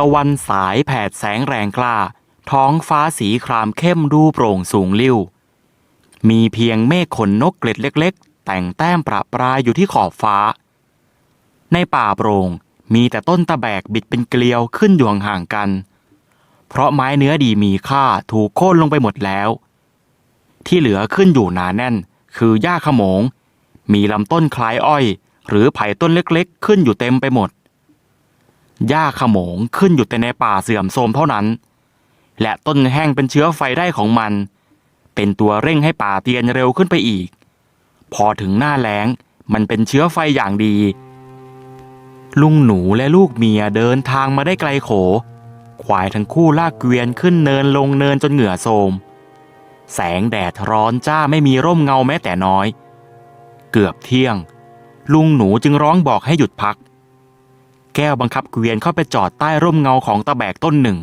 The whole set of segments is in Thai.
ตะวันสายแผดแสงแรงกล้า ท้องฟ้าสีครามเข้มดูโปร่งสูงลิ่ว มีเพียงเมฆขนนกเกล็ดเล็ก ๆ แต่งแต้มประปรายอยู่ที่ขอบฟ้า ในป่าโปร่งมีแต่ต้นตะแบกบิดเป็นเกลียวขึ้นอยู่ห่างกัน เพราะไม้เนื้อดีมีค่าถูกโค่นลงไปหมดแล้ว ที่เหลือขึ้นอยู่หนาแน่น คือหญ้าขมง มีลำต้นคล้ายอ้อย หรือไผ่ต้นเล็กๆ ขึ้นอยู่เต็มไปหมด หญ้าขโมงขึ้นอยู่แต่ในป่าเสื่อมโทรมเท่านั้น และต้นแห้งเป็นเชื้อไฟได้ของมัน เป็นตัวเร่งให้ป่าเตียนเร็วขึ้นไปอีก พอถึงหน้าแล้งมันเป็นเชื้อไฟอย่างดี ลุงหนูและลูกเมียเดินทางมาได้ไกลโข ควายทั้งคู่ลากเกวียนขึ้นเนินลงเนินจนเหงื่อโทมแสงแดดร้อนจ้าไม่มีร่มเงาแม้แต่น้อย เกือบเที่ยง ลุงหนูจึงร้องบอกให้หยุดพัก แก้วบังคับเกวียนเข้าไปจอดใต้ร่มเงาของตะแบกต้นหนึ่ง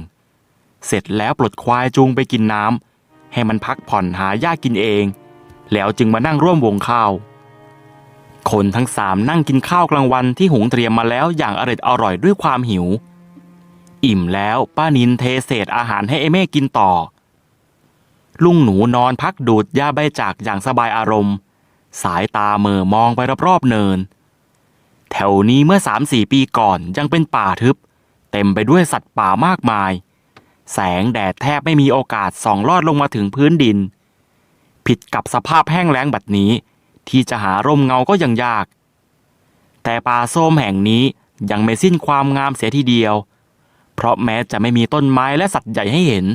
เสร็จแล้วปลดควายจูงไปกินน้ำให้มันพักผ่อนหาหญ้ากินเอง แล้วจึงมานั่งร่วมวงข้าว คนทั้งสามนั่งกินข้าวกลางวันที่หุงเตรียมมาแล้วอย่างอร่อยอร่อยด้วยความหิว อิ่มแล้วป้านินเทเศษอาหารให้เอเม่กินต่อ ลุงหนูนอนพักดูดยาใบจากอย่างสบายอารมณ์ สายตาเมื่อมองไปรอบๆเนิน แถวนี้เมื่อสามสี่ปีก่อนยังเป็นป่าทึบ เต็มไปด้วยสัตว์ป่ามากมาย แสงแดดแทบไม่มีโอกาสส่องลอดลงมาถึงพื้นดิน ผิดกับสภาพแห้งแล้งแบบนี้ ที่จะหาร่มเงาก็ยังยาก แต่ป่าส้มแห่งนี้ยังไม่สิ้นความงามเสียทีเดียว เพราะแม้จะไม่มีต้นไม้และสัตว์ใหญ่ให้เห็น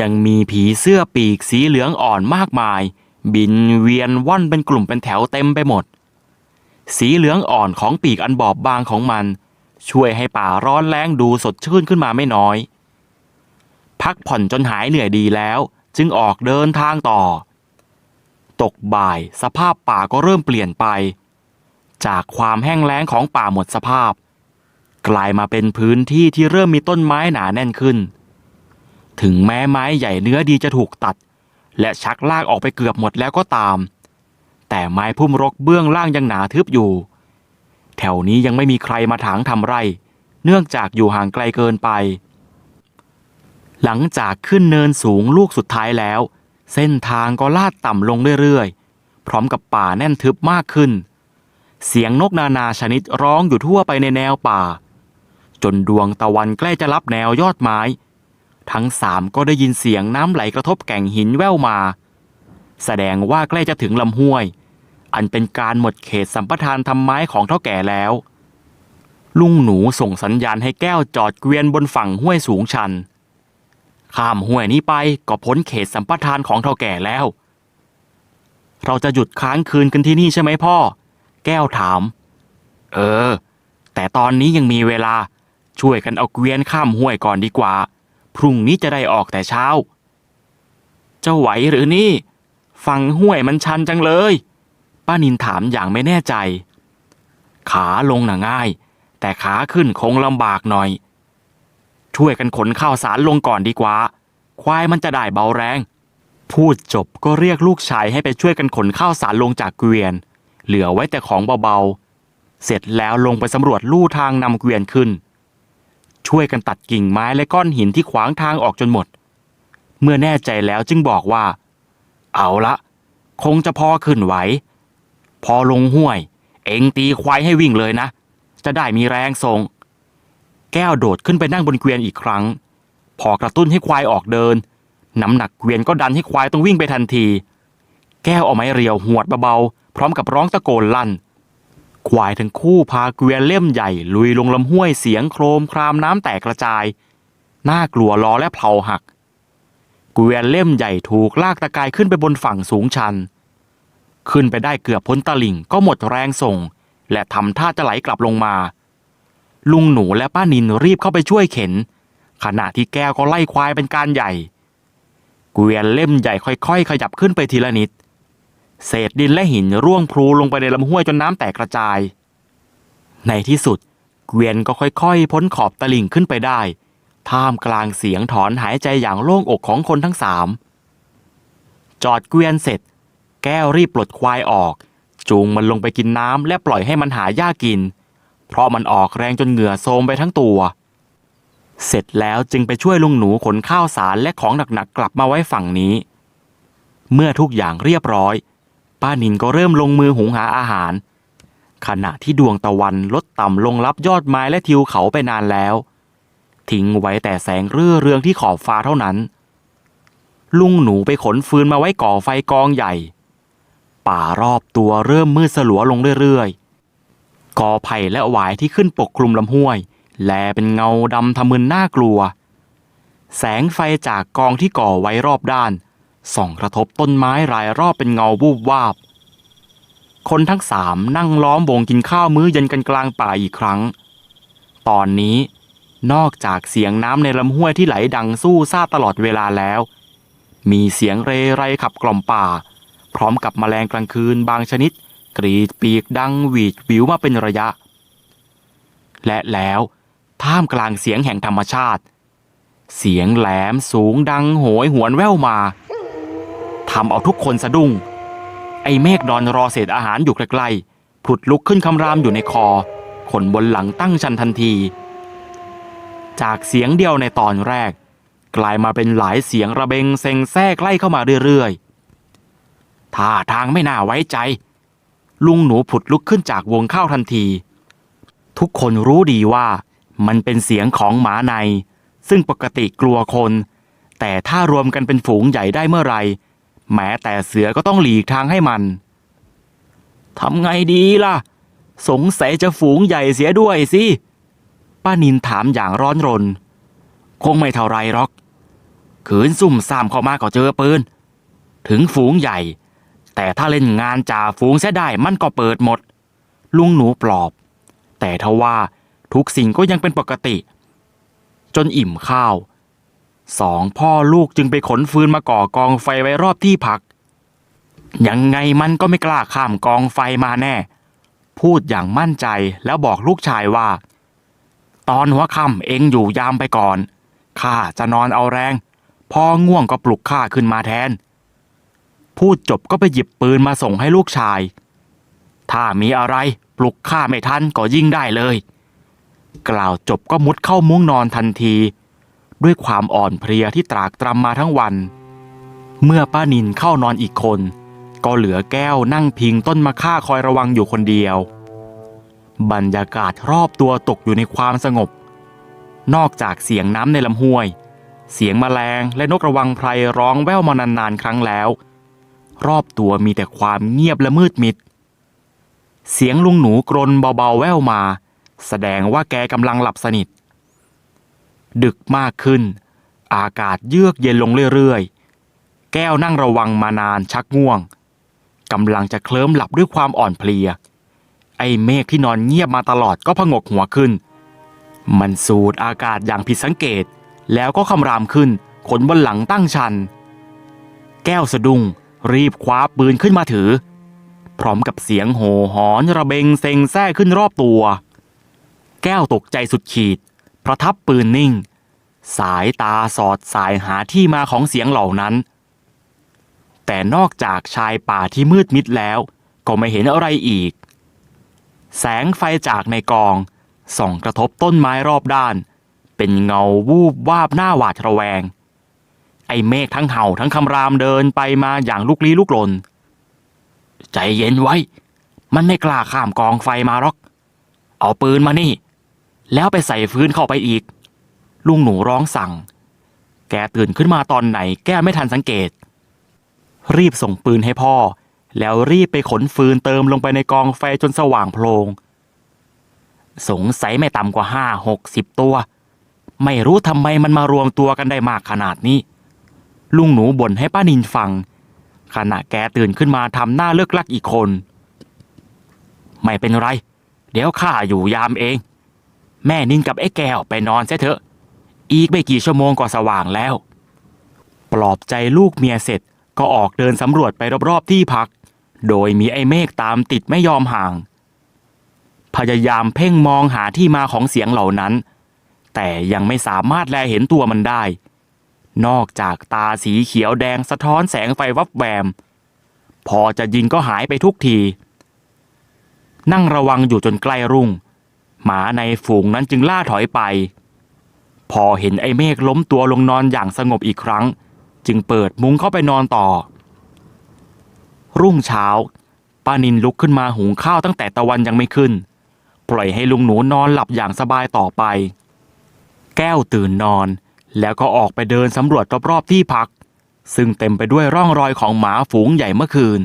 ยังมีผีเสื้อปีกสีเหลืองอ่อนมากมาย บินเวียนว่อนเป็นกลุ่มเป็นแถวเต็มไปหมด สีเหลืองอ่อนของปีกอันบอบบางของมัน ช่วยให้ป่าร้อนแรงดูสดชื่นขึ้นมาไม่น้อย พักผ่อนจนหายเหนื่อยดีแล้ว จึงออกเดินทางต่อ ตกบ่ายสภาพป่าก็เริ่มเปลี่ยนไป จากความแห้งแล้งของป่าหมดสภาพ กลายมาเป็นพื้นที่ที่เริ่มมีต้นไม้หนาแน่นขึ้น ถึงแม้ไม้ใหญ่เนื้อดีจะถูกตัด และชักลากออกไปเกือบหมดแล้วก็ตาม แต่ไม้พุ่มรกเบื้องล่างยังหนาทึบอยู่ แถวนี้ยังไม่มีใครมาถางทำไร่เนื่องจากอยู่ห่างไกลเกินไป หลังจากขึ้นเนินสูงลูกสุดท้ายแล้ว เส้นทางก็ลาดต่ำลงเรื่อยๆ พร้อมกับป่าแน่นทึบมากขึ้น เสียงนกนานาชนิดร้องอยู่ทั่วไปในแนวป่า จนดวงตะวันใกล้จะรับแนวยอดไม้ ทั้งสามก็ได้ยินเสียงน้ำไหลกระทบแก่งหินแว่วมาแสดงว่าใกล้จะถึงลำห้วย อันเป็นการหมดเขตสัมปทานทำไม้ของเท่าแก่แล้ว ลุงหนูส่งสัญญาณให้แก้วจอดเกวียนบนฝั่งห้วยสูงชัน ข้ามห้วยนี้ไปก็พ้นเขตสัมปทานของเท่าแก่แล้ว เราจะหยุดค้างคืนกันที่นี่ใช่ไหมพ่อ แก้วถาม เออ แต่ตอนนี้ยังมีเวลาช่วยกันเอาเกวียนข้ามห้วยก่อนดีกว่า พรุ่งนี้จะได้ออกแต่เช้า เจ้าไหวหรือนี่ ฝั่งห้วยมันชันจังเลย ป้านินถามอย่างไม่แน่ใจ ขาลงน่ะง่าย แต่ขาขึ้นคงลำบากหน่อย ช่วยกันขนข้าวสารลงก่อนดีกว่า ควายมันจะได้เบาแรง พูดจบก็เรียกลูกชายให้ไปช่วยกันขนข้าวสารลงจากเกวียน เหลือไว้แต่ของเบาๆ เสร็จแล้วลงไปสำรวจลู่ทางนำเกวียนขึ้น ช่วยกันตัดกิ่งไม้และก้อนหินที่ขวางทางออกจนหมด เมื่อแน่ใจแล้วจึงบอกว่า เอาละคงจะพอขึ้นไหว พอลงห้วย เอ็งตีควายให้วิ่งเลยนะ จะได้มีแรงส่งแก้วโดดขึ้นไปนั่งบนเกวียนอีกครั้ง พอกระตุ้นให้ควายออกเดิน น้ำหนักเกวียนก็ดันให้ควายต้องวิ่งไปทันที แก้วเอาไม้เรียวหวดเบาๆพร้อมกับร้องตะโกนลั่น ควายทั้งคู่พาเกวียนเล่มใหญ่ ลุยลงลำห้วยเสียงโครมครามน้ำแตกกระจาย น่ากลัวล้อและเพลาหักเกวียนเล่มใหญ่ถูกลากตะกายขึ้นไปบนฝั่งสูงชัน ขึ้นไปได้เกือบพ้นตลิ่งก็หมดแรงส่ง และทำท่าจะไหลกลับลงมา ลุงหนูและป้านินรีบเข้าไปช่วยเข็น ขณะที่แก้วก็ไล่ควายเป็นการใหญ่ เกวียนเล่มใหญ่ค่อยๆ ขยับขึ้นไปทีละนิด เศษดินและหินร่วงพลูลงไปในลำห้วยจนน้ำแตกกระจาย ในที่สุด เกวียนก็ค่อยๆ พ้นขอบตลิ่งขึ้นไปได้ ท่ามกลางเสียงถอนหายใจอย่างโล่งอกของคนทั้งสามจอดเกวียนเสร็จ แก้วรีบปลดควายออก จูงมันลงไปกินน้ำและปล่อยให้มันหาหญ้ากิน เพราะมันออกแรงจนเหงื่อโทมไปทั้งตัว เสร็จแล้วจึงไปช่วยลุงหนูขนข้าวสารและของหนักๆกลับมาไว้ฝั่งนี้ เมื่อทุกอย่างเรียบร้อย ป้านินก็เริ่มลงมือหุงหาอาหาร ขณะที่ดวงตะวันลดต่ำลงรับยอดไม้และทิวเขาไปนานแล้ว ทิ้งไว้แต่แสงเรื่อเรืองที่ขอบฟ้าเท่านั้นลุงหนูไปขนฟืนมาไว้ก่อไฟกองใหญ่ ป่ารอบตัวเริ่มมืดสลัวลงเรื่อยๆ กอไผ่และหวายที่ขึ้นปกคลุมลำห้วย แลเป็นเงาดำทะมึนน่ากลัว แสงไฟจากกองที่ก่อไว้รอบด้าน ส่องกระทบต้นไม้รายรอบเป็นเงาวูบวาบ คนทั้งสามนั่งล้อมวงกินข้าวมื้อเย็นกันกลางป่าอีกครั้ง ตอนนี้นอกจากเสียงน้ำในลำห้วยที่ไหลดังสู้ซ่าตลอดเวลาแล้ว มีเสียงเรไรขับกล่อมป่า พร้อมกับแมลงกลางคืนบางชนิด กรีดปีกดังหวีดวิวมาเป็นระยะ และแล้วท่ามกลางเสียงแห่งธรรมชาติ เสียงแหลมสูงดังโหยหวนแว่วมาทำเอาทุกคนสะดุ้ง ไอ้เมฆนอนรอเศษอาหารอยู่ใกล้ๆผุดลุกขึ้นคำรามอยู่ในคอ ขนบนหลังตั้งชันทันที จากเสียงเดียวในตอนแรก กลายมาเป็นหลายเสียงระเบงเซ็งแทรกใกล้เข้ามาเรื่อยๆ ท่าทางไม่น่าไว้ใจ ลุงหนูผุดลุกขึ้นจากวงข้าวทันที ทุกคนรู้ดีว่ามันเป็นเสียงของหมาใน ซึ่งปกติกลัวคน แต่ถ้ารวมกันเป็นฝูงใหญ่ได้เมื่อไรแม้แต่เสือก็ต้องหลีกทางให้มันทำไงดีล่ะ สงสัยจะฝูงใหญ่เสียด้วยสิป้านินถามอย่างร้อนรน คงไม่เท่าไรหรอกขืนซุ่มซ่ามเข้ามาก็เจอปืน ถึงฝูงใหญ่ แต่ถ้าเล่นงานจ่าฝูงเสียได้มันก็เปิดหมด ลุงหนูปลอบ แต่ทว่าทุกสิ่งก็ยังเป็นปกติ จนอิ่มข้าวสองพ่อลูกจึงไปขนฟืนมาก่อกองไฟไว้รอบที่พัก ยังไงมันก็ไม่กล้าข้ามกองไฟมาแน่ พูดอย่างมั่นใจแล้วบอกลูกชายว่า ตอนหัวค่ำเองอยู่ยามไปก่อน ข้าจะนอนเอาแรง พอง่วงก็ปลุกข้าขึ้นมาแทน พูดจบก็ไปหยิบปืนมาส่งให้ลูกชาย ถ้ามีอะไรปลุกข้าไม่ทันก็ยิ่งได้เลย กล่าวจบก็มุดเข้ามุ้งนอนทันที ด้วยความอ่อนเพลียที่ตรากตรำมาทั้งวัน เมื่อป้านินเข้านอนอีกคน ก็เหลือแก้วนั่งพิงต้นมะค่าคอยระวังอยู่คนเดียว บรรยากาศรอบตัวตกอยู่ในความสงบ นอกจากเสียงน้ำในลำห้วย เสียงแมลงและนกระวังไพรร้องแว่วมานานๆครั้งแล้ว รอบตัวมีแต่ความเงียบและมืดมิด เสียงลุงหนูกรนเบาๆแว่วมา แสดงว่าแกกำลังหลับสนิท ดึกมากขึ้น อากาศเยือกเย็นลงเรื่อยๆ แก้วนั่งระวังมานานชักง่วงกำลังจะเคลิ้มหลับด้วยความอ่อนเพลีย ไอ้เมฆที่นอนเงียบมาตลอดก็พงกหัวขึ้น มันสูดอากาศอย่างผิดสังเกต แล้วก็คำรามขึ้นขนบนหลังตั้งชัน แก้วสะดุ้ง รีบคว้าปืนขึ้นมาถือ พร้อมกับเสียงโห่หอนระเบงเซ็งแซ่ขึ้นรอบตัว แก้วตกใจสุดขีด ประทับปืนนิ่ง สายตาสอดสายหาที่มาของเสียงเหล่านั้น แต่นอกจากชายป่าที่มืดมิดแล้ว ก็ไม่เห็นอะไรอีก แสงไฟจากในกองส่องกระทบต้นไม้รอบด้าน เป็นเงาวูบวาบหน้าหวาดระแวง ไอ้เมฆทั้งเห่าทั้งคำรามเดินไปมาอย่างลุกลี้ลุกลน ใจเย็นไว้ มันไม่กล้าข้ามกองไฟมาหรอก เอาปืนมานี่ แล้วไปใส่ฟืนเข้าไปอีก ลุงหนูร้องสั่ง แกตื่นขึ้นมาตอนไหนแกไม่ทันสังเกต รีบส่งปืนให้พ่อ แล้วรีบไปขนฟืนเติมลงไปในกองไฟจนสว่างโพลงสงสัยไม่ต่ำกว่าห้าหกสิบตัว ไม่รู้ทำไมมันมารวมตัวกันได้มากขนาดนี้ ลุงหนูบ่นให้ป้านินฟัง ขณะแกตื่นขึ้นมาทำหน้าเลิกลักอีกคน ไม่เป็นไร เดี๋ยวข้าอยู่ยามเอง แม่นินกับไอ้แก้วไปนอนเสียเถอะ อีกไม่กี่ชั่วโมงก็สว่างแล้ว ปลอบใจลูกเมียเสร็จก็ออกเดินสำรวจไปรอบๆที่พัก โดยมีไอ้เมฆตามติดไม่ยอมห่าง พยายามเพ่งมองหาที่มาของเสียงเหล่านั้น แต่ยังไม่สามารถแลเห็นตัวมันได้ นอกจากตาสีเขียวแดงสะท้อนแสงไฟวับแวม พอจะยิงก็หายไปทุกที นั่งระวังอยู่จนใกล้รุ่ง หมาในฝูงนั้นจึงล่าถอยไป พอเห็นไอ้เมฆล้มตัวลงนอนอย่างสงบอีกครั้ง จึงเปิดมุ้งเข้าไปนอนต่อ รุ่งเช้าป้านินลุกขึ้นมาหุงข้าวตั้งแต่ตะวันยังไม่ขึ้น ปล่อยให้ลุงหนูนอนหลับอย่างสบายต่อไป แก้วตื่นนอน แล้วก็ออกไปเดินสำรวจรอบๆที่พัก ซึ่งเต็มไปด้วยร่องรอยของหมาฝูงใหญ่เมื่อคืน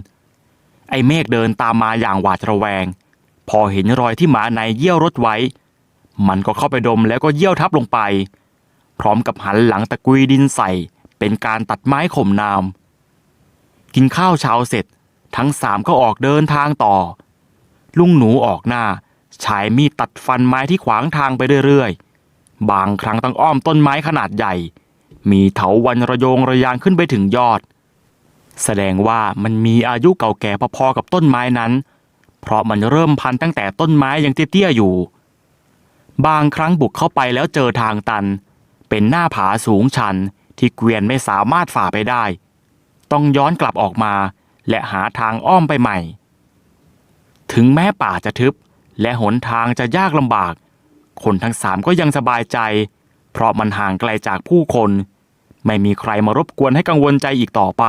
ไอ้เมฆเดินตามมาอย่างหวาดระแวง พอเห็นรอยที่หมาในเยี่ยวรถไว้ มันก็เข้าไปดมแล้วก็เยี่ยวทับลงไป พร้อมกับหันหลังตะกุยดินใส่ เป็นการตัดไม้ข่มนาม กินข้าวเช้าเสร็จ ทั้งสามก็ออกเดินทางต่อ ลุงหนูออกหน้าใช้มีดตัดฟันไม้ที่ขวางทางไปเรื่อยๆ บางครั้งต้องอ้อมต้นไม้ขนาดใหญ่ มีเถาวันระโยงระยางขึ้นไปถึงยอด แสดงว่ามันมีอายุเก่าแก่พอๆกับต้นไม้นั้น เพราะมันเริ่มพันตั้งแต่ต้นไม้ยังเตี้ยๆอยู่ บางครั้งบุกเข้าไปแล้วเจอทางตัน เป็นหน้าผาสูงชันที่เกวียนไม่สามารถฝ่าไปได้ ต้องย้อนกลับออกมา และหาทางอ้อมไปใหม่ ถึงแม้ป่าจะทึบและหนทางจะยากลำบาก คนทั้งสามก็ยังสบายใจ เพราะมันห่างไกลจากผู้คน ไม่มีใครมารบกวนให้กังวลใจอีกต่อไป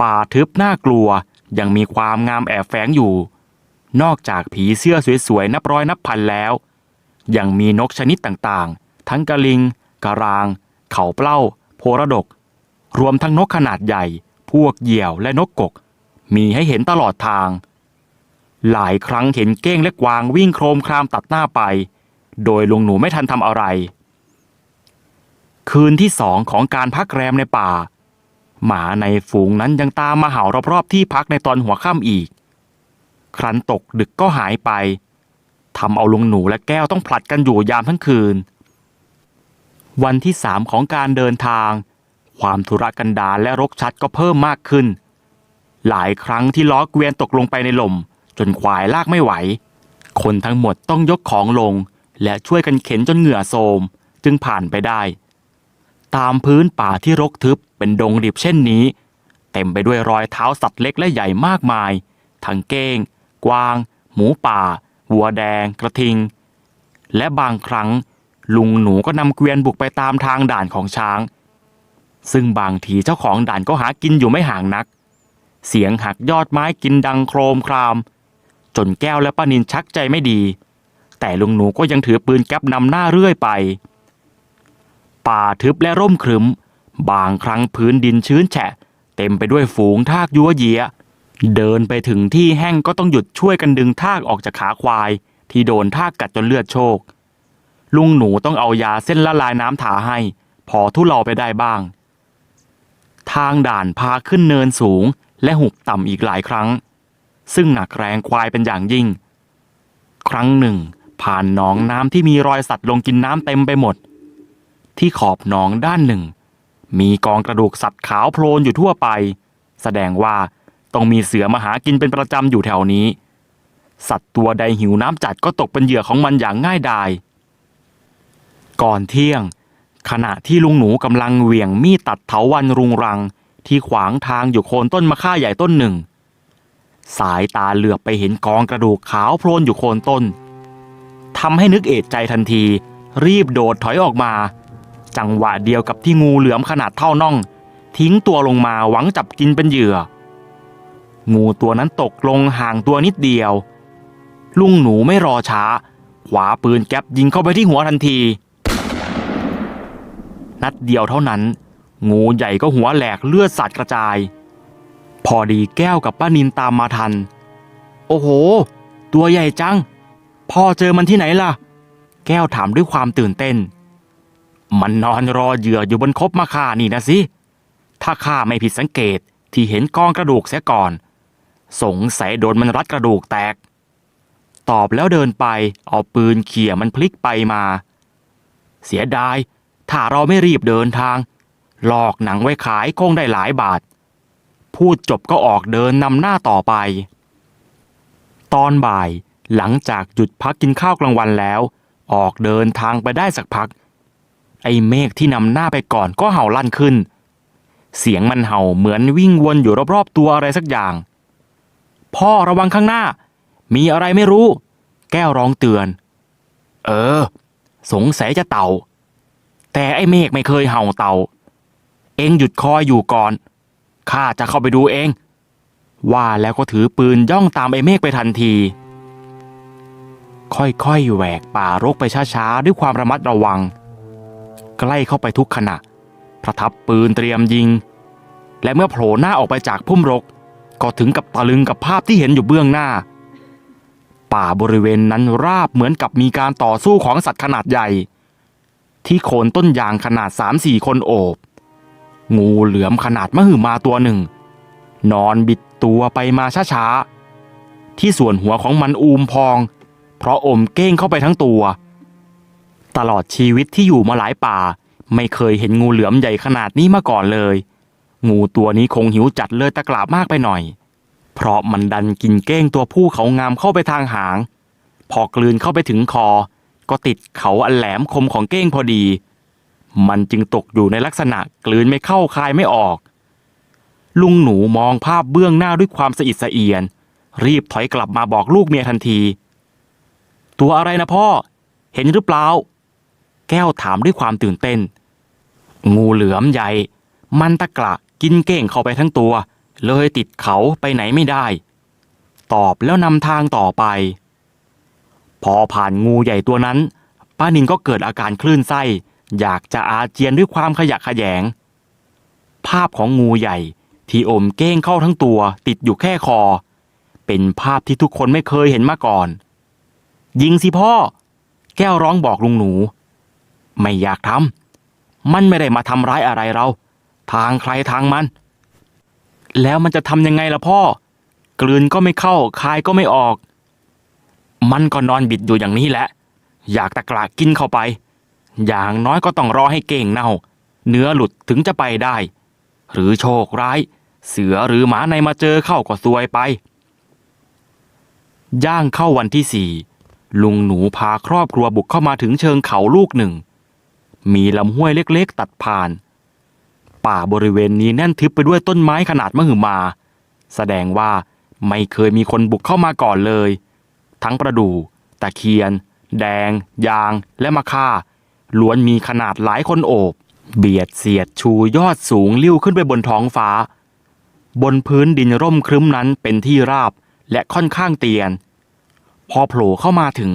ป่าทึบน่ากลัวยังมีความงามแอบแฝงอยู่ นอกจากผีเสื้อสวยๆนับร้อยนับพันแล้ว ยังมีนกชนิดต่างๆ ทั้งกระลิง กระราง เขาเปล้า โพระดก รวมทั้งนกขนาดใหญ่ พวกเหยี่ยวและนกกก มีให้เห็นตลอดทาง หลายครั้งเห็นเก้งและกวางวิ่งโครมครามตัดหน้าไป โดยลุงหนูไม่ทันทำอะไร คืนที่สองของการพักแรมในป่า หมาในฝูงนั้นยังตามมาเห่ารอบๆที่พักในตอนหัวค่ำอีก ครั้นตกดึกก็หายไปทำเอาลุงหนูและแก้วต้องผลัดกันอยู่ยามทั้งคืน วันที่สามของการเดินทาง ความธุรกันดารและรกชัดก็เพิ่มมากขึ้น หลายครั้งที่ล้อเกวียนตกลงไปในลม จนควายลากไม่ไหว คนทั้งหมดต้องยกของลง และช่วยกันเข็นจนเหงื่อโทมจึงผ่านไปได้ ตามพื้นป่าที่รกทึบเป็นดงดิบเช่นนี้ เต็มไปด้วยรอยเท้าสัตว์เล็กและใหญ่มากมาย ทั้งเก้ง กวาง หมูป่า วัวแดง กระทิง และบางครั้ง ลุงหนูก็นำเกวียนบุกไปตามทางด่านของช้าง ซึ่งบางทีเจ้าของด่านก็หากินอยู่ไม่ห่างนักเสียงหักยอดไม้กินดังโครมคราม จนแก้วและป้านินชักใจไม่ดี แต่ลุงหนูก็ยังถือปืนแก๊ปนำหน้าเรื่อยไป ป่าทึบและร่มครึม บางครั้งพื้นดินชื้นแฉะ เต็มไปด้วยฝูงทากยัวเยียเดินไปถึงที่แห้งก็ต้องหยุดช่วยกันดึงทากออกจากขาควาย ที่โดนทากกัดจนเลือดโชกลุงหนูต้องเอายาเส้นละลายน้ำถาให้ พอทุเลาไปได้บ้าง ทางด่านพาขึ้นเนินสูงและหุบต่ำอีกหลายครั้ง ซึ่งหนักแรงควายเป็นอย่างยิ่ง ครั้งหนึ่ง ผ่านหนองน้ำที่มีรอยสัตว์ลงกินน้ำเต็มไปหมด ที่ขอบหนองด้านหนึ่ง มีกองกระดูกสัตว์ขาวโพลนอยู่ทั่วไป แสดงว่าต้องมีเสือมาหากินเป็นประจำอยู่แถวนี้ สัตว์ตัวใดหิวน้ำจัดก็ตกเป็นเหยื่อของมันอย่างง่ายดาย ก่อนเที่ยง ขณะที่ลุงหนูกำลังเหวี่ยงมีดตัดเถาวันรุงรัง ที่ขวางทางอยู่โคนต้นมะข่าใหญ่ต้นหนึ่ง สายตาเหลือบไปเห็นกองกระดูกขาวโพลนอยู่โคนต้นทำให้นึกเอะใจทันที รีบโดดถอยออกมา จังหวะเดียวกับที่งูเหลือมขนาดเท่าน่อง ทิ้งตัวลงมาหวังจับกินเป็นเหยื่อ งูตัวนั้นตกลงห่างตัวนิดเดียว ลุงหนูไม่รอช้า ขวาปืนแก๊ปยิงเข้าไปที่หัวทันที นัดเดียวเท่านั้น งูใหญ่ก็หัวแหลกเลือดสาดกระจาย พอดีแก้วกับป้านินตามมาทัน โอ้โห ตัวใหญ่จัง พ่อเจอมันที่ไหนล่ะ แก้วถามด้วยความตื่นเต้น มันนอนรอเหยื่ออยู่บนคบมะข่านี่นะสิ ถ้าข้าไม่ผิดสังเกตที่เห็นกองกระดูกเสียก่อน สงสัยโดนมันรัดกระดูกแตก ตอบแล้วเดินไปเอาปืนเขี่ยมันพลิกไปมา เสียดาย ถ้าเราไม่รีบเดินทาง หลอกหนังไว้ขายคงได้หลายบาท พูดจบก็ออกเดินนำหน้าต่อไป ตอนบ่ายหลังจากหยุดพักกินข้าวกลางวันแล้ว ออกเดินทางไปได้สักพัก ไอ้เมฆที่นำหน้าไปก่อนก็เห่าลั่นขึ้น เสียงมันเห่าเหมือนวิ่งวนอยู่รอบๆตัวอะไรสักอย่าง พ่อระวังข้างหน้า มีอะไรไม่รู้ แก้วร้องเตือน เออ สงสัยจะเต่า แต่ไอ้เมฆไม่เคยเห่าเต่า เองหยุดคอยอยู่ก่อน ข้าจะเข้าไปดูเอง ว่าแล้วก็ถือปืนย่องตามไอ้เมฆไปทันที ค่อยๆแหวกป่ารกไปช้าๆ ด้วยความระมัดระวัง ใกล้เข้าไปทุกขณะ ประทับปืนเตรียมยิง และเมื่อโผล่หน้าออกไปจากพุ่มรก ก็ถึงกับตะลึงกับภาพที่เห็นอยู่เบื้องหน้า ป่าบริเวณนั้นราบเหมือนกับมีการต่อสู้ของสัตว์ขนาดใหญ่ ที่โคนต้นยางขนาดสามสี่คนโอบ งูเหลือมขนาดมหึมาตัวหนึ่ง นอนบิดตัวไปมาช้าๆ ที่ส่วนหัวของมันอูมพอง เพราะอมเก้งเข้าไปทั้งตัว ตลอดชีวิตที่อยู่มาหลายป่า ไม่เคยเห็นงูเหลือมใหญ่ขนาดนี้มาก่อนเลย งูตัวนี้คงหิวจัดเลยตะกราบมากไปหน่อย เพราะมันดันกินเก้งตัวผู้เขางามเข้าไปทางหาง พอกลืนเข้าไปถึงคอ ก็ติดเขาอันแหลมคมของเก้งพอดี มันจึงตกอยู่ในลักษณะกลืนไม่เข้าคายไม่ออก ลุงหนูมองภาพเบื้องหน้าด้วยความสะอิดสะเอียน รีบถอยกลับมาบอกลูกเมียทันที ตัวอะไรนะพ่อ เห็นหรือเปล่า แก้วถามด้วยความตื่นเต้น งูเหลือมใหญ่ มันตะกระกินเก้งเข้าไปทั้งตัว เลยติดเขาไปไหนไม่ได้ ตอบแล้วนำทางต่อไป พอผ่านงูใหญ่ตัวนั้น ป้านินก็เกิดอาการคลื่นไส้ อยากจะอาเจียนด้วยความขยะแขยง ภาพของงูใหญ่ที่อมเก้งเข้าทั้งตัว ติดอยู่แค่คอ เป็นภาพที่ทุกคนไม่เคยเห็นมาก่อน ยิงสิพ่อ แก้วร้องบอกลุงหนู ไม่อยากทำมันไม่ได้มาทำร้ายอะไรเรา ทางใครทางมัน แล้วมันจะทำยังไงล่ะพ่อ กลืนก็ไม่เข้าคายก็ไม่ออก มันก็นอนบิดอยู่อย่างนี้แหละ อยากตะกร้ากินเข้าไป อย่างน้อยก็ต้องรอให้เก่งเน่า เนื้อหลุดถึงจะไปได้ หรือโชคร้าย เสือหรือหมาในมาเจอเข้าก็ซวยไป ย่างเข้าวันที่สี่ลุงหนูพาครอบครัวบุกเข้ามาถึงเชิงเขาลูกหนึ่ง มีลำห้วยเล็กๆ ตัดผ่าน ป่าบริเวณนี้แน่นทึบไปด้วยต้นไม้ขนาดมหึมา แสดงว่าไม่เคยมีคนบุกเข้ามาก่อนเลย ทั้งประดู่ตะเคียน แดง ยางและมะค่า ล้วนมีขนาดหลายคนโอบ เบียดเสียดชูยอดสูงลิ้วขึ้นไปบนท้องฟ้า บนพื้นดินร่มครึ้มนั้นเป็นที่ราบและค่อนข้างเตียน พอโผล่เข้ามาถึง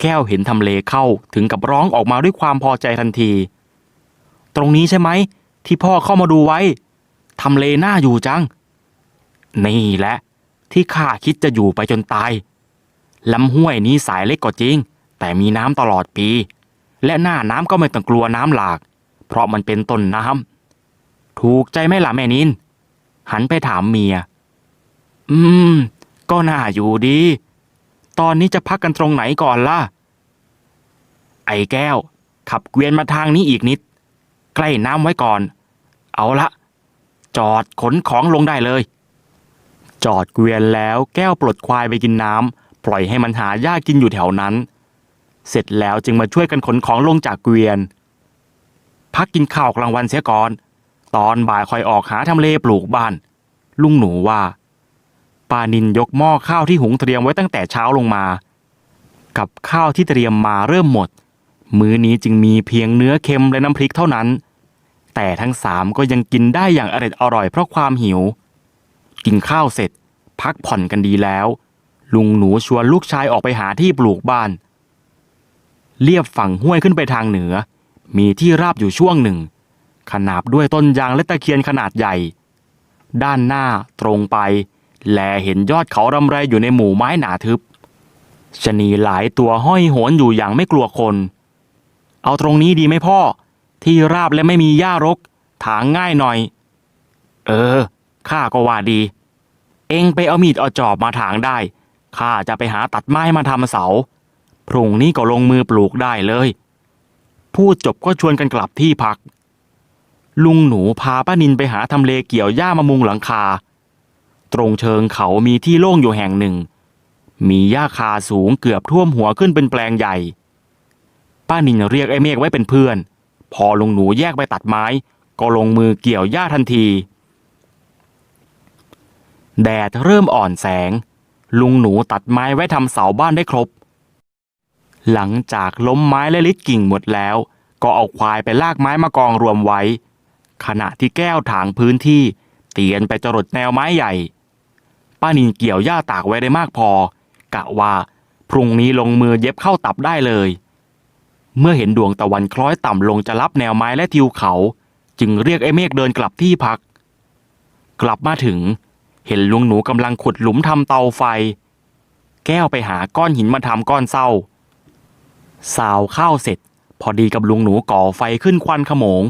แก้วเห็นทำเลเข้าถึงกับร้องออกมาด้วยความพอใจทันที ตรงนี้ใช่ไหม ที่พ่อเข้ามาดูไว้ทำเลน่าอยู่จัง นี่แหละ ที่ข้าคิดจะอยู่ไปจนตายลำห้วยนี้สายเล็กก็จริง แต่มีน้ำตลอดปี และหน้าน้ำก็ไม่ต้องกลัวน้ำหลาก เพราะมันเป็นต้นน้ำถูกใจไหมล่ะแม่นิน หันไปถามเมีย อืม ก็น่าอยู่ดี ตอนนี้จะพักกันตรงไหนก่อนล่ะ ไอ้แก้ว ขับเกวียนมาทางนี้อีกนิด ใกล้น้ำไว้ก่อน เอาละ จอดขนของลงได้เลย จอดเกวียนแล้วแก้วปลดควายไปกินน้ำปล่อยให้มันหาหญ้ากินอยู่แถวนั้น เสร็จแล้วจึงมาช่วยกันขนของลงจากเกวียน พักกินข้าวกลางวันเสียก่อน ตอนบ่ายคอยออกหาทำเลปลูกบ้าน ลุงหนูว่าปานินยกหม้อข้าวที่หุงเตรียมไว้ตั้งแต่เช้าลงมา กับข้าวที่เตรียมมาเริ่มหมด มื้อนี้จึงมีเพียงเนื้อเค็มและน้ำพริกเท่านั้น แต่ทั้งสามก็ยังกินได้อย่างอร็ดอร่อยเพราะความหิว กินข้าวเสร็จ พักผ่อนกันดีแล้ว ลุงหนูชวนลูกชายออกไปหาที่ปลูกบ้าน เลียบฝั่งห้วยขึ้นไปทางเหนือ มีที่ราบอยู่ช่วงหนึ่ง ขนาบด้วยต้นยางและตะเคียนขนาดใหญ่ ด้านหน้าตรงไป แลเห็นยอดเขารำไรอยู่ในหมู่ไม้หนาทึบชนีหลายตัวห้อยโหนอยู่อย่างไม่กลัวคน เอาตรงนี้ดีไหมพ่อ ที่ราบและไม่มีหญ้ารก ถางง่ายหน่อย เออข้าก็ว่าดี เองไปเอามีดเอาจอบมาถางได้ข้าจะไปหาตัดไม้มาทำเสา พรุ่งนี้ก็ลงมือปลูกได้เลย พูดจบก็ชวนกันกลับที่พัก ลุงหนูพาป้านินไปหาทำเลเกี่ยวหญ้ามามุงหลังคา ตรงเชิงเขามีที่โล่งอยู่แห่งหนึ่ง มีหญ้าคาสูงเกือบท่วมหัวขึ้นเป็นแปลงใหญ่ ป้านินเรียกไอ้เมฆไว้เป็นเพื่อน พอลุงหนูแยกไปตัดไม้ ก็ลงมือเกี่ยวหญ้าทันที แดดเริ่มอ่อนแสงลุงหนูตัดไม้ไว้ทำเสาบ้านได้ครบ หลังจากล้มไม้และลิดกิ่งหมดแล้ว ก็เอาควายไปลากไม้มากองรวมไว้ ขณะที่แก้วถางพื้นที่ เตียนไปจรดแนวไม้ใหญ่ ป้านินเกี่ยวหญ้าตากไว้ได้มากพอ กะว่าพรุ่งนี้ลงมือเย็บเข้าตับได้เลย เมื่อเห็นดวงตะวันคล้อยต่ำลงจะรับแนวไม้และทิวเขา จึงเรียกไอ้เมฆเดินกลับที่พัก กลับมาถึง เห็นลุงหนูกำลังขุดหลุมทำเตาไฟ แก้วไปหาก้อนหินมาทำก้อนเศร้า สาวข้าวเสร็จ พอดีกับลุงหนูก่อไฟขึ้นควันขโมง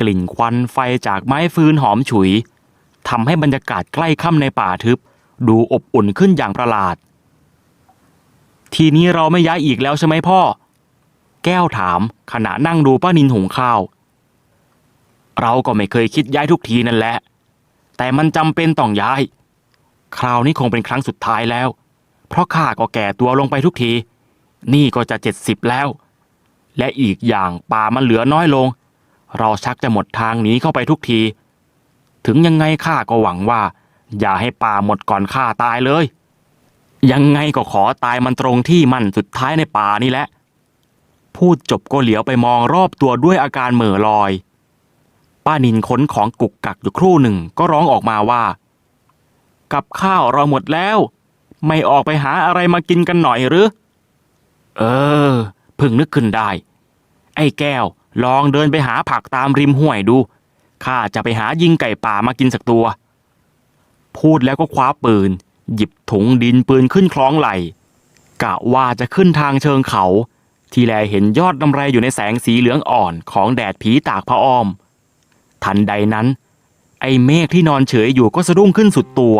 กลิ่นควันไฟจากไม้ฟืนหอมฉุยทำให้บรรยากาศใกล้ค่ำในป่าทึบ ดูอบอุ่นขึ้นอย่างประหลาด ทีนี้เราไม่ย้ายอีกแล้วใช่ไหมพ่อ แก้วถามขณะนั่งดูป้านินหุงข้าว เราก็ไม่เคยคิดย้ายทุกทีนั่นแหละ แต่มันจำเป็นต้องย้าย คราวนี้คงเป็นครั้งสุดท้ายแล้ว เพราะข้าก็แก่ตัวลงไปทุกที นี่ก็จะเจ็ดสิบแล้ว และอีกอย่างป่ามันเหลือน้อยลง เราชักจะหมดทางหนีเข้าไปทุกที ถึงยังไงข้าก็หวังว่า อย่าให้ป่าหมดก่อนข้าตายเลย ยังไงก็ขอตายมันตรงที่มันสุดท้ายในป่านี่แหละ พูดจบก็เหลียวไปมองรอบตัวด้วยอาการเหม่อลอย ป้านินค้นของกุกกักอยู่ครู่หนึ่งก็ร้องออกมาว่า กับข้าวเราหมดแล้ว ไม่ออกไปหาอะไรมากินกันหน่อยหรือ เออพิ่งนึกขึ้นได้ ไอ้แก้ว ลองเดินไปหาผักตามริมห้วยดูข้าจะไปหายิงไก่ป่ามากินสักตัว พูดแล้วก็คว้าปืน หยิบถุงดินปืนขึ้นคล้องไหลกะว่าจะขึ้นทางเชิงเขา ที่แลเห็นยอดดำไรอยู่ในแสงสีเหลืองอ่อนของแดดผีตากพระอ้อม ทันใดนั้น ไอ้เมฆที่นอนเฉยอยู่ก็สะดุ้งขึ้นสุดตัว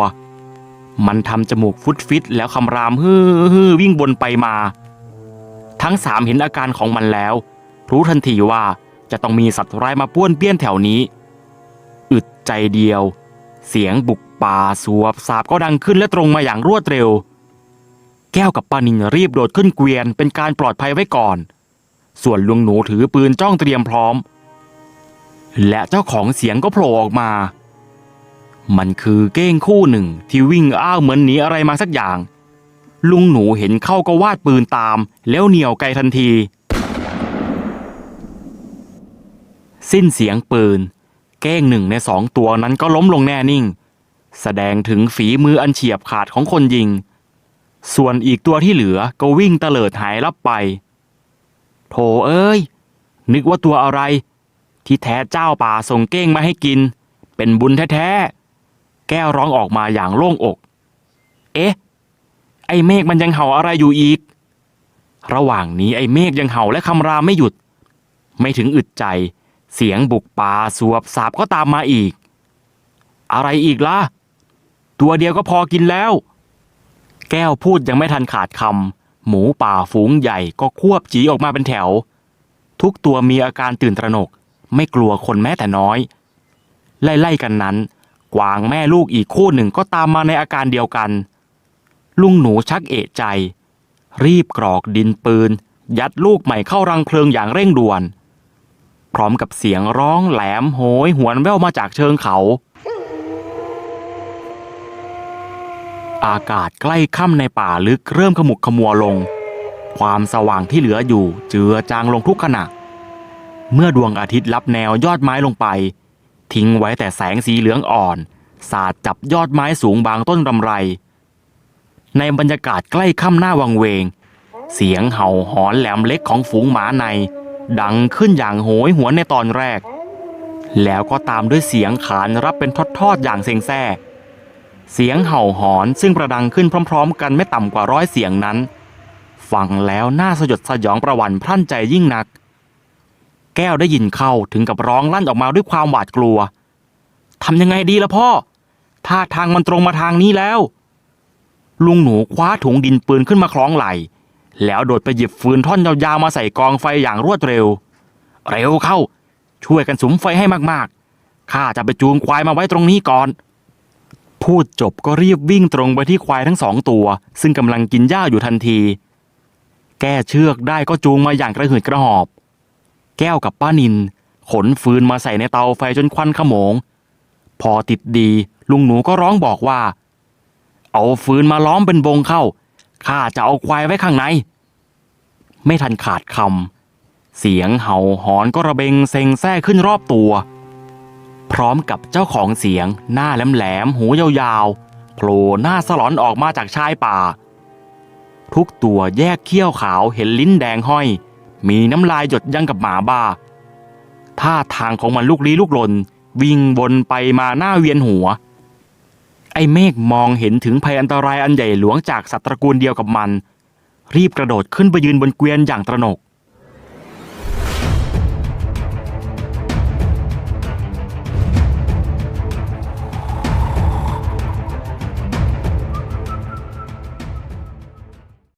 มันทำจมูกฟุดฟิตแล้วคำรามฮือฮือวิ่งบนไปมา ทั้งสามเห็นอาการของมันแล้ว รู้ทันทีว่าจะต้องมีสัตว์ร้ายมาป้วนเปี้ยนแถวนี้ อึดใจเดียว เสียงบุกป่าสวบสาบก็ดังขึ้นและตรงมาอย่างรวดเร็ว แก้วกับปานินรีบโดดขึ้นเกวียนเป็นการปลอดภัยไว้ก่อน ส่วนลุงหนูถือปืนจ้องเตรียมพร้อม และเจ้าของเสียงก็โผล่ออกมา มันคือเก้งคู่หนึ่งที่วิ่งอ้าวเหมือนหนีอะไรมาสักอย่าง ลุงหนูเห็นเข้าก็วาดปืนตาม แล้วเหนี่ยวไกลทันที สิ้นเสียงปืนเก้งหนึ่งในสองตัวนั้นก็ล้มลงแน่นิ่ง แสดงถึงฝีมืออันเฉียบขาดของคนยิง ส่วนอีกตัวที่เหลือก็วิ่งเตลิดหายลับไป โถเอ้ย นึกว่าตัวอะไร ที่แท้เจ้าป่าส่งเก้งมาให้กิน เป็นบุญแท้ๆแก้วร้องออกมาอย่างโล่งอก เอ๊ะ ไอ้เมฆมันยังเห่าอะไรอยู่อีก ระหว่างนี้ไอ้เมฆยังเห่าและคำรามไม่หยุด ไม่ถึงอึดใจ เสียงบุกป่าสวบสาบก็ตามมาอีก อะไรอีกล่ะ ตัวเดียวก็พอกินแล้ว แก้วพูดยังไม่ทันขาดคำหมูป่าฝูงใหญ่ก็ควบจีออกมาเป็นแถว ทุกตัวมีอาการตื่นตระหนก ไม่กลัวคนแม้แต่น้อย ไล่ๆกันนั้น กวางแม่ลูกอีกคู่หนึ่งก็ตามมาในอาการเดียวกัน ลุงหนูชักเอะใจ รีบกรอกดินปืน ยัดลูกใหม่เข้ารังเพลิงอย่างเร่งด่วน พร้อมกับเสียงร้องแหลมโหยหวนแว่วมาจากเชิงเขา อากาศใกล้ค่ำในป่าลึกเริ่มขมุกขมัวลง ความสว่างที่เหลืออยู่เจือจางลงทุกขณะ เมื่อดวงอาทิตย์ลับแนวยอดไม้ลงไป ทิ้งไว้แต่แสงสีเหลืองอ่อน สาดจับยอดไม้สูงบางต้นรำไร ในบรรยากาศใกล้ค่ำหน้าวังเวง เสียงเห่าหอนแหลมเล็กของฝูงหมาใน ดังขึ้นอย่างโหยหวนในตอนแรก แล้วก็ตามด้วยเสียงขานรับเป็นทอดๆอย่างเซ็งแซ่ เสียงเห่าหอนซึ่งประดังขึ้นพร้อม ๆ กันไม่ต่ำกว่าร้อยเสียงนั้น ฟังแล้วน่าสยดสยองประวันพรั่นใจยิ่งนัก แก้วได้ยินเข้าถึงกับร้องลั่นออกมาด้วยความหวาดกลัวทำยังไงดีล่ะพ่อท่าทางมันตรงมาทางนี้แล้ว ลุงหนูคว้าถุงดินปืนขึ้นมาคล้องไหล แล้วโดดไปหยิบฟืนท่อนยาวๆมาใส่กองไฟอย่างรวดเร็ว เร็วเข้า ช่วยกันสุมไฟให้มากๆข้าจะไปจูงควายมาไว้ตรงนี้ก่อน พูดจบก็รีบวิ่งตรงไปที่ควายทั้งสองตัว ซึ่งกำลังกินหญ้าอยู่ทันที แก้เชือกได้ก็จูงมาอย่างกระหืดกระหอบ แก้วกับป้านิน ขนฟืนมาใส่ในเตาไฟจนควันขโมง พอติดดีลุงหนูก็ร้องบอกว่า เอาฟืนมาล้อมเป็นวงเข้า ข้าจะเอาควายไว้ข้างใน ไม่ทันขาดคำ เสียงเห่าหอนก็ระเบงเซ็งแซ่ขึ้นรอบตัว พร้อมกับเจ้าของเสียง หน้าแหลมๆหูยาวๆ โผล่หน้าสลอนออกมาจากชายป่า ทุกตัวแยกเขี้ยวขาวเห็นลิ้นแดงห้อย มีน้ำลายหยดยังกับหมาบ้า ท่าทางของมันลุกลี้ลุกลนวิ่งวนไปมาหน้าเวียนหัว ไอ้เมฆมองเห็นถึงภัยอันตรายอันใหญ่หลวงจากสัตว์ตระกูลเดียวกับมัน รีบกระโดดขึ้นไปยืนบนเกวียนอย่างตระหนก